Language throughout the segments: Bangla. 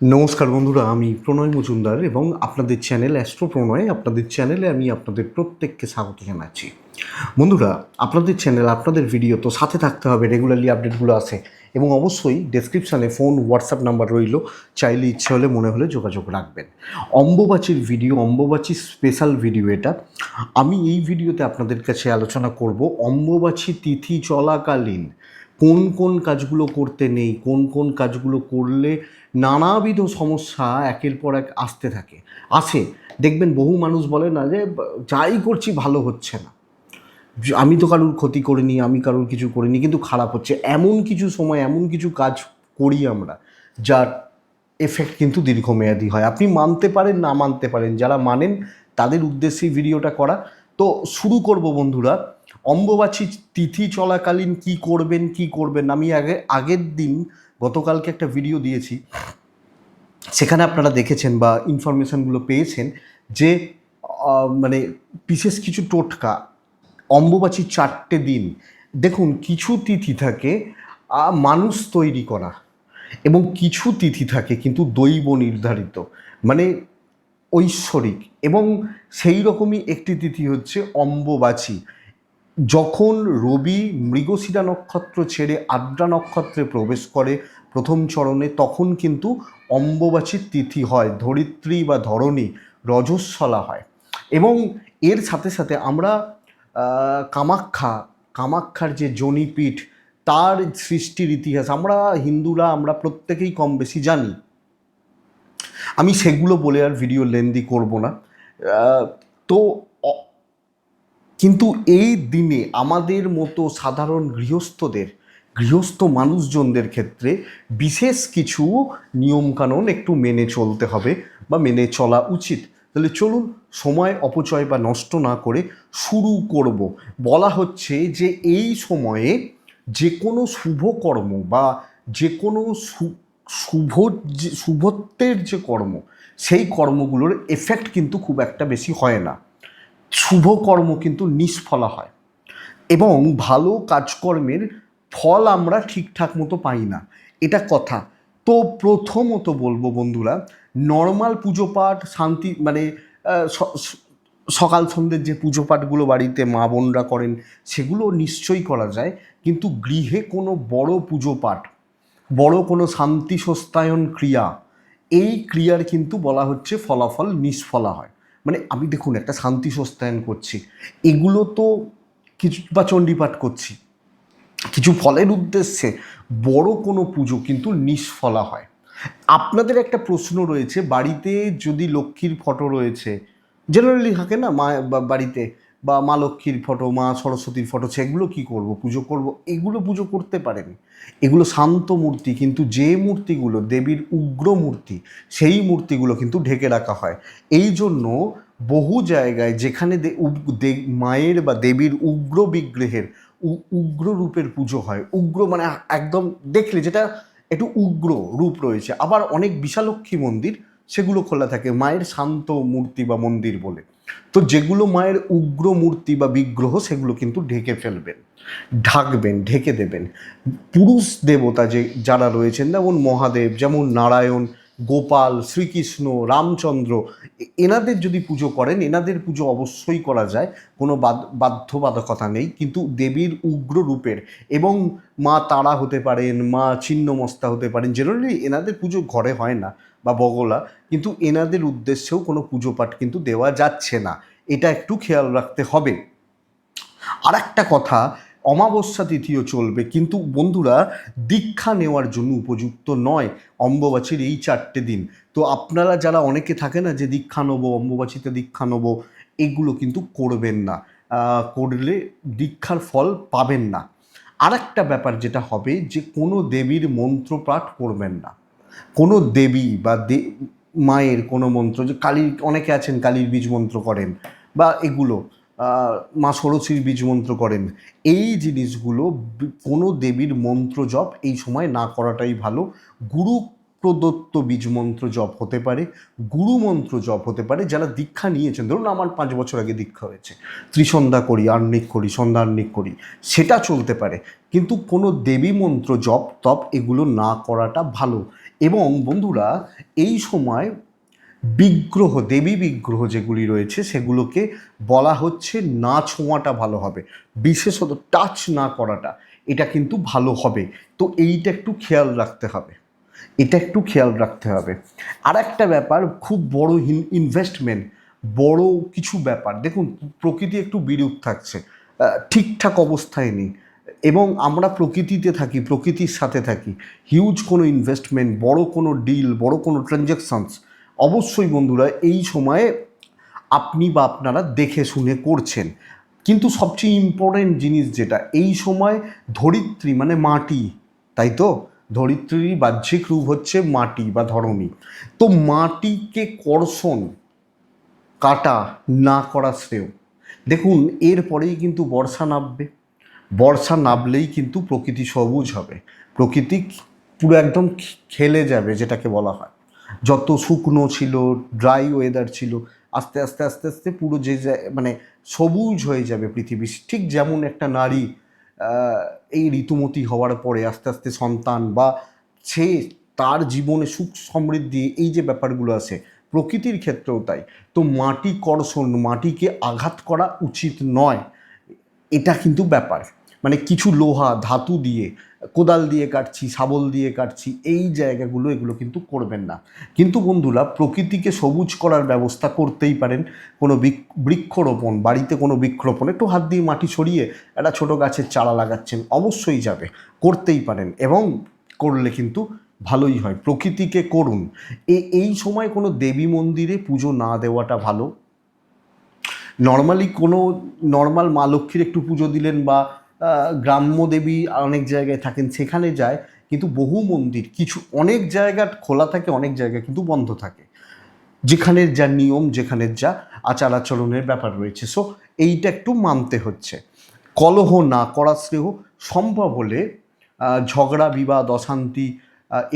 নমস্কার বন্ধুরা, আমি প্রণয় মজুমদার এবং আপনাদের চ্যানেল অ্যাস্ট্রো প্রণয়, আপনাদের চ্যানেলে আমি আপনাদের প্রত্যেককে স্বাগত জানাচ্ছি। বন্ধুরা, আপনাদের চ্যানেল, আপনাদের ভিডিও তো সাথে থাকতে হবে রেগুলারলি আপডেটগুলো আসে এবং অবশ্যই ডেসক্রিপশানে ফোন হোয়াটসঅ্যাপ নাম্বার রইল, চাইলে ইচ্ছে হলে, মনে হলে যোগাযোগ রাখবেন। অম্বুবাচীর ভিডিও অম্বুবাচী স্পেশাল ভিডিও এটা। আমি এই ভিডিওতে আপনাদের কাছে আলোচনা করব অম্বুবাচী তিথি চলাকালীন। কোন কোন কাজগুলো করতে নেই, কোন কোন কাজগুলো করলে নানাবিধ সমস্যা একের পর এক আসতে থাকে। আসে। দেখবেন বহু মানুষ বলে না যে যাই করছি ভালো হচ্ছে না। আমি তো কারুর ক্ষতি করিনি, আমি কারুর কিছু করিনি, কিন্তু খারাপ হচ্ছে। এমন কিছু সময়, এমন কিছু কাজ করি আমরা, যার এফেক্ট কিন্তু দীর্ঘমেয়াদী হয়। আপনি মানতে পারেন, না মানতে পারেন, যারা মানেন তাদের উদ্দেশ্যে ভিডিওটা করা। তো শুরু করব বন্ধুরা, অম্বুবাচী তিথি চলাকালীন কি করবেন কি করবেন। আমি আগে, আগের দিন গতকালকে একটা ভিডিও দিয়েছি। সেখানে আপনারা দেখেছেন বা ইনফরমেশনগুলো পেয়েছেন যে মানে বিশেষ কিছু টোটকা, অম্বুবাচী চারটে দিন, দেখুন কিছু তিথি থাকে মানুষ তৈরি করা এবং কিছু তিথি থাকে কিন্তু দৈব নির্ধারিত মানে ঐশ্বরিক এবং সেই রকমই একটি তিথি হচ্ছে অম্বুবাচী। যখন রবি মৃগশিরা নক্ষত্র ছেড়ে আদ্রা নক্ষত্রে প্রবেশ করে প্রথম চরণে, তখন কিন্তু অম্বুবাচীর তিথি হয়, ধরিত্রী বা ধরণী রজস্বলা হয়। এবং এর সাথে সাথে আমরা কামাখ্যা, কামাখ্যার যে জনিপীঠ, তার সৃষ্টির ইতিহাস, আমরা হিন্দুরা, আমরা প্রত্যেকেই কম বেশি জানি। আমি সেগুলো বলে আর ভিডিও লেন্দি করব না। তো কিন্তু এই দিনে আমাদের মতো সাধারণ গৃহস্থদের, গৃহস্থ মানুষজনদের ক্ষেত্রে বিশেষ কিছু নিয়মকানুন একটু মেনে চলতে হবে বা মেনে চলা উচিত। তাহলে চলুন সময় অপচয় বা নষ্ট না করে শুরু করব। বলা হচ্ছে যে এই সময়ে যে কোনো শুভ কর্ম বা যে কোনো শুভ শুভত্বের যে কর্ম, সেই কর্মগুলোর এফেক্ট কিন্তু খুব একটা বেশি হয় না। শুভ কর্ম কিন্তু নিষ্ফলা হয়। এবং ভালো কাজকর্মের ফল আমরা ঠিকঠাক মতো পাই না। এটা কথা। তো প্রথমত বলব বন্ধুরা নর্মাল পুজো পাঠ শান্তি মানে সকাল সন্ধ্যের যে পুজো পাঠগুলো বাড়িতে মা বোনরা করেন, সেগুলো নিশ্চয়ই করা যায়। কিন্তু গৃহে কোনো বড় পুজো পাঠ বড় কোনো শান্তি সস্তায়ন ক্রিয়া, এই ক্রিয়ার কিন্তু বলা হচ্ছে ফলাফল নিষ্ফলা হয়। মানে আমি দেখুন একটা শান্তি সস্তায়ন করছি। এগুলো তো কিছু বা চণ্ডীপাঠ করছি। কিছু ফলের উদ্দেশ্যে বড় কোনো পুজো কিন্তু নিষ্ফলা হয়। আপনাদের একটা প্রশ্ন রয়েছে, বাড়িতে যদি লক্ষ্মীর ফটো রয়েছে জেনারেলি থাকে না মা বাড়িতে? বা মা লক্ষ্মীর ফটো মা সরস্বতীর ফটো সেগুলো কি করব? পুজো করব? এগুলো পুজো করতে পারেন। এগুলো শান্ত মূর্তি, কিন্তু যে মূর্তিগুলো, দেবীর উগ্র মূর্তি, সেই মূর্তিগুলো কিন্তু ঢেকে রাখা হয়। এই জন্য বহু জায়গায় যেখানে মায়ের বা দেবীর উগ্র বিগ্রহের উগ্র রূপের পুজো হয়, উগ্র মানে একদম দেখলে যেটা একটু উগ্র রূপ রয়েছে। আবার অনেক বিশালক্ষী মন্দির, সেগুলো খোলা থাকে। মায়ের শান্ত মূর্তি বা মন্দির বলে। তো যেগুলো মায়ের উগ্র মূর্তি বা বিগ্রহ, সেগুলো কিন্তু ঢেকে ফেলবেন, ঢাকবেন, ঢেকে দেবেন। পুরুষ দেবতা যে যারা রয়েছেন, যেমন মহাদেব, যেমন নারায়ণ গোপাল, শ্রীকৃষ্ণ, রামচন্দ্র এনাদের যদি পুজো করেন, এনাদের পুজো অবশ্যই করা যায়, কোনো বাধ্যবাধকতা নেই, কিন্তু দেবীর উগ্র রূপের এবং মা তারা হতে পারেন, মা ছিন্নমস্তা হতে পারেন জেনারেলি এনাদের পুজো ঘরে হয় না বা বগলা, কিন্তু এনাদের উদ্দেশ্যেও কোনো পুজো পাঠ কিন্তু দেওয়া যাচ্ছে না। এটা একটু খেয়াল রাখতে হবে। আর একটা কথা অমাবস্যা তিথিও চলবে। কিন্তু বন্ধুরা, দীক্ষা নেওয়ার জন্য উপযুক্ত নয়, অম্বুবাচীর এই চারটে দিন। তো আপনারা যারা অনেকে থাকে না যে দীক্ষা নেব, অম্বুবাচীতে দীক্ষা নেব, এগুলো কিন্তু করবেন না। করলে দীক্ষার ফল পাবেন না। আর একটা ব্যাপার যেটা হবে যে কোনো দেবীর মন্ত্র পাঠ করবেন না। কোনো দেবী বা দে- মায়ের কোনো মন্ত্র যে কালীর, অনেকে আছেন কালীর বীজ মন্ত্র করেন বা এগুলো মা ষোড়শীর বীজ মন্ত্র করেন। এই জিনিসগুলো কোনো দেবীর মন্ত্র জপ এই সময় না করাটাই ভালো। গুরু প্রদত্ত বীজ মন্ত্র জপ হতে পারে, গুরু মন্ত্র জপ হতে পারে, যারা দীক্ষা নিয়েছেন। ধরুন আমার পাঁচ বছর আগে দীক্ষা হয়েছে। ত্রিসন্ধ্যা করি আর্নিক করি সন্ধ্যা আর্নিক করি, সেটা চলতে পারে। কিন্তু কোনো দেবী মন্ত্র জপ, তপ এগুলো না করাটা ভালো। এবং বন্ধুরা, এই সময় বিগ্রহ, দেবী বিগ্রহ যেগুলি রয়েছে, সেগুলোকে বলা হচ্ছে না ছোঁয়াটা ভালো হবে। বিশেষত টাচ না করাটা, এটা কিন্তু ভালো হবে। তো এইটা একটু খেয়াল রাখতে হবে। এটা একটু খেয়াল রাখতে হবে। আর একটা ব্যাপার, খুব বড় ইনভেস্টমেন্ট বড় কিছু ব্যাপার। দেখুন, প্রকৃতি একটু বিরূপ থাকছে ঠিকঠাক অবস্থায় নেই। এবং আমরা প্রকৃতিতে থাকি, প্রকৃতির সাথে থাকি। হিউজ কোনো ইনভেস্টমেন্ট বড় কোনো ডিল বড় কোনো ট্রানজ্যাকশনস অবশ্যই বন্ধুরা, এই সময়ে আপনি বা আপনারা দেখে শুনে করছেন। কিন্তু সবচেয়ে ইম্পর্টেন্ট জিনিস যেটা, এই সময় ধরিত্রী মানে মাটি, তাই তো? ধরিত্রীর বাহ্যিক রূপ হচ্ছে মাটি বা ধরণী। তো মাটিকে কর্ষণ, কাটা না করা শ্রেয়। দেখুন, এরপরেই কিন্তু বর্ষা নামবে। বর্ষা নামলেই কিন্তু প্রকৃতি সবুজ হবে। প্রকৃতি পুরো একদম খেলে যাবে, যেটাকে বলা হয়। যত শুকনো ছিল ড্রাই ওয়েদার ছিল, আস্তে আস্তে আস্তে আস্তে পুরো যে মানে সবুজ হয়ে যাবে পৃথিবী। ঠিক যেমন একটা নারী এই ঋতুমতি হওয়ার পরে আস্তে আস্তে সন্তান বা সে তার জীবনে সুখ সমৃদ্ধি, এই যে ব্যাপারগুলো আছে, প্রকৃতির ক্ষেত্রেও তাই। তো মাটি কর্ষণ, মাটিকে আঘাত করা উচিত নয়। এটা কিন্তু ব্যাপার। মানে কিছু লোহা, ধাতু দিয়ে, কোদাল দিয়ে কাটছি, শাবল দিয়ে কাটছি, এই জায়গাগুলো এগুলো কিন্তু করবেন না। কিন্তু বন্ধুরা, প্রকৃতিকে সবুজ করার ব্যবস্থা করতেই পারেন। কোনো বৃক- বৃক্ষরোপণ, বাড়িতে কোনো বৃক্ষরোপণ, একটু হাত দিয়ে মাটি সরিয়ে একটা ছোটো গাছের চারা লাগাচ্ছেন, অবশ্যই যাবে, করতেই পারেন এবং করলে কিন্তু ভালোই হয়। প্রকৃতিকে করুন। এই সময় কোনো দেবী মন্দিরে পুজো না দেওয়াটা ভালো? নর্মালি কোনো, নর্মাল মা লক্ষ্মীর একটু পুজো দিলেন বা গ্রাম্য দেবী অনেক জায়গায় থাকেন, সেখানে যায়, কিন্তু বহু মন্দির, কিছু অনেক জায়গা খোলা থাকে, অনেক জায়গা কিন্তু বন্ধ থাকে। যেখানের যা নিয়ম, যেখানের যা আচার আচরণের ব্যাপার রয়েছে। সো এইটা একটু মানতে হচ্ছে। কলহ না করা শ্রেয় সম্ভব হলে ঝগড়া, বিবাদ, অশান্তি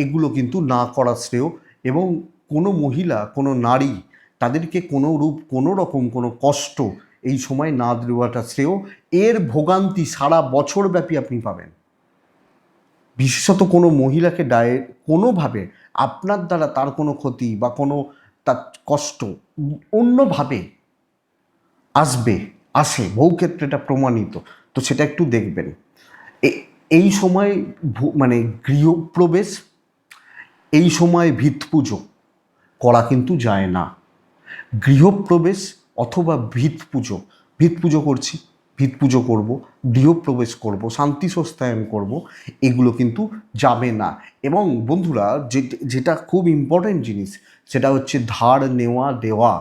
এগুলো কিন্তু না করা শ্রেয় এবং কোনো মহিলা, কোনো নারী তাদেরকে কোনো রূপ, কোনো রকম কোনো কষ্ট এই সময় না দেওয়াটা শ্রেয়। এর ভোগান্তি সারা বছরব্যাপী আপনি পাবেন। বিশেষত কোনো মহিলাকে ডায়ে, কোনোভাবে আপনার দ্বারা তার কোনো ক্ষতি বা কোনো তার কষ্ট অন্যভাবে আসবে, আসে, বহু ক্ষেত্রে এটা প্রমাণিত। তো সেটা একটু দেখবেন। এই সময় মানে গৃহপ্রবেশ, এই সময় ভিত পুজো করা কিন্তু যায় না। গৃহপ্রবেশ অথবা ভিত পুজো। ভিত পুজো করছি, ভিত পুজো করব, গৃহপ্রবেশ করব, শান্তি সস্তায়ন করব, এগুলো কিন্তু যাবে না। এবং বন্ধুরা, যেটা খুব ইম্পর্ট্যান্ট জিনিস, সেটা হচ্ছে ধার নেওয়া দেওয়া।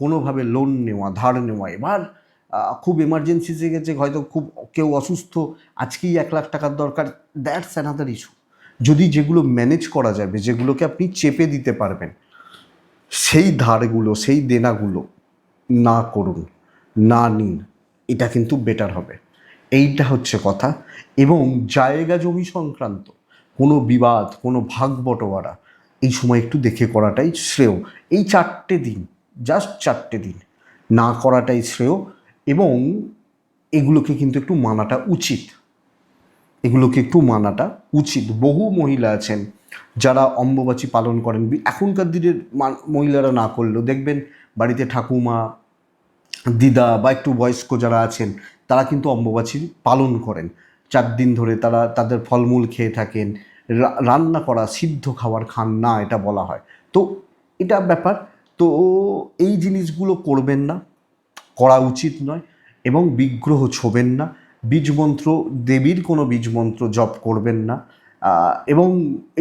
কোনোভাবে লোন নেওয়া, ধার নেওয়া। এবার খুব এমার্জেন্সি গেছে, হয়তো খুব কেউ অসুস্থ, আজকেই এক লাখ টাকার দরকার দ্যাটস অ্যানাদার ইস্যু যদি যেগুলো ম্যানেজ করা যাবে, যেগুলোকে আপনি চেপে দিতে পারবেন, সেই ধারগুলো, সেই দেনাগুলো না করুন, না নিন, এটা কিন্তু বেটার হবে। এইটা হচ্ছে কথা। এবং জায়গা জমি সংক্রান্ত কোনো বিবাদ, কোনো ভাগ বটোয়ারা এই সময় একটু দেখে করাটাই শ্রেয়। এই চারটে দিন জাস্ট চারটে দিন না করাটাই শ্রেয় এবং এগুলোকে কিন্তু একটু মানাটা উচিত। এগুলোকে একটু মানাটা উচিত। বহু মহিলা আছেন যারা অম্বুবাচী পালন করেন। এখনকার দিনের মহিলারা না করলেও দেখবেন বাড়িতে ঠাকুমা, দিদা বা একটু বয়স্ক যারা আছেন, তারা কিন্তু অম্বুবাচী পালন করেন। চার দিন ধরে তারা তাদের ফলমূল খেয়ে থাকেন। রান্না করা, সিদ্ধ খাবার খান না এটা বলা হয়। তো এটা ব্যাপার। তো এই জিনিসগুলো করবেন না, করা উচিত নয় এবং বিগ্রহ ছোবেন না, বীজমন্ত্র, দেবীর কোনো বীজমন্ত্র জপ করবেন না এবং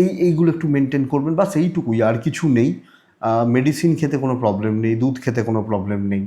এই, এইগুলো একটু মেনটেন করবেন, বাস এইটুকুই, আর কিছু নেই। মেডিসিন খেতে কোনো প্রবলেম নেই, দুধ খেতে কোনো প্রবলেম নেই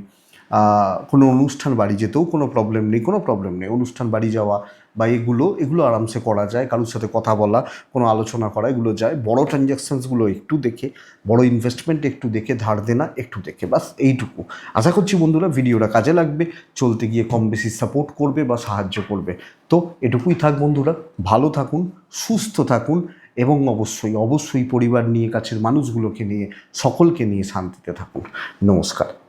কোনো অনুষ্ঠান বাড়ি যেতেও কোনো প্রবলেম নেই, কোনো প্রবলেম নেই। অনুষ্ঠান বাড়ি যাওয়া বা এগুলো এগুলো আরামসে করা যায়, কারোর সাথে কথা বলা, কোনো আলোচনা করা, এগুলো যায়। বড় ট্রানজ্যাকশানসগুলো একটু দেখে, বড় ইনভেস্টমেন্ট একটু দেখে, ধার দেনা একটু দেখে বাস এইটুকু। আশা করছি বন্ধুরা ভিডিওটা কাজে লাগবে, চলতে গিয়ে কম বেশি সাপোর্ট করবে বা সাহায্য করবে। তো এটুকুই থাক বন্ধুরা, ভালো থাকুন, সুস্থ থাকুন এবং অবশ্যই অবশ্যই পরিবার নিয়ে কাছের মানুষগুলোকে নিয়ে সকলকে নিয়ে শান্তিতে থাকুন। নমস্কার।